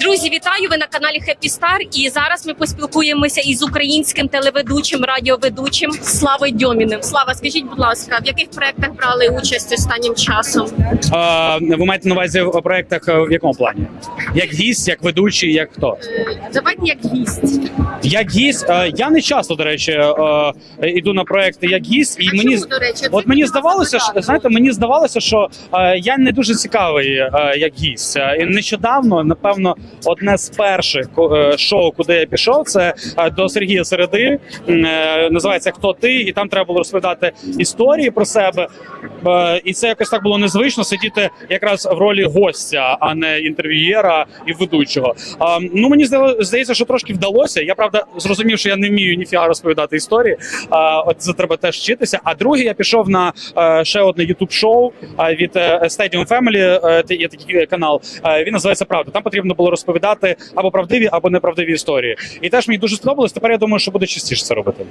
Друзі, вітаю! Ви на каналі Happy Star. І зараз ми поспілкуємося із українським телеведучим, радіоведучим Славою Дьоміним. Слава, скажіть, будь ласка, в яких проектах брали участь останнім часом? А, ви маєте на увазі в проектах е, в якому плані? Як гість, як ведучий, як хто? Е, Давайте як гість. Як гість, е, я не часто, до речі, е, іду на проекти як гість, і А мені чому, до речі, от мені здавалося, що знаєте, мені здавалося, що е, я не дуже цікавий е, як гість. Е, І нещодавно, напевно, одне з перших е, шоу, куди я пішов, це е, до Сергія Середи. Е, Називається Хто ти? І там треба було розповідати історії про себе. Е, І це якось так було незвично сидіти якраз в ролі гостя, а не інтерв'юєра і ведучого. Ну мені здається, що трошки вдалося. Я правда зрозумів, що я не вмію ніфіга розповідати історії. От це треба теж вчитися. А друге, я пішов на е, ще одне youtube шоу від е, Stadium Family. е, Є такий канал. е, Він називається Правда. Там потрібно було розповідати або правдиві, або неправдиві історії. І теж мені дуже сподобалось. Тепер я думаю, що буде частіше це робити.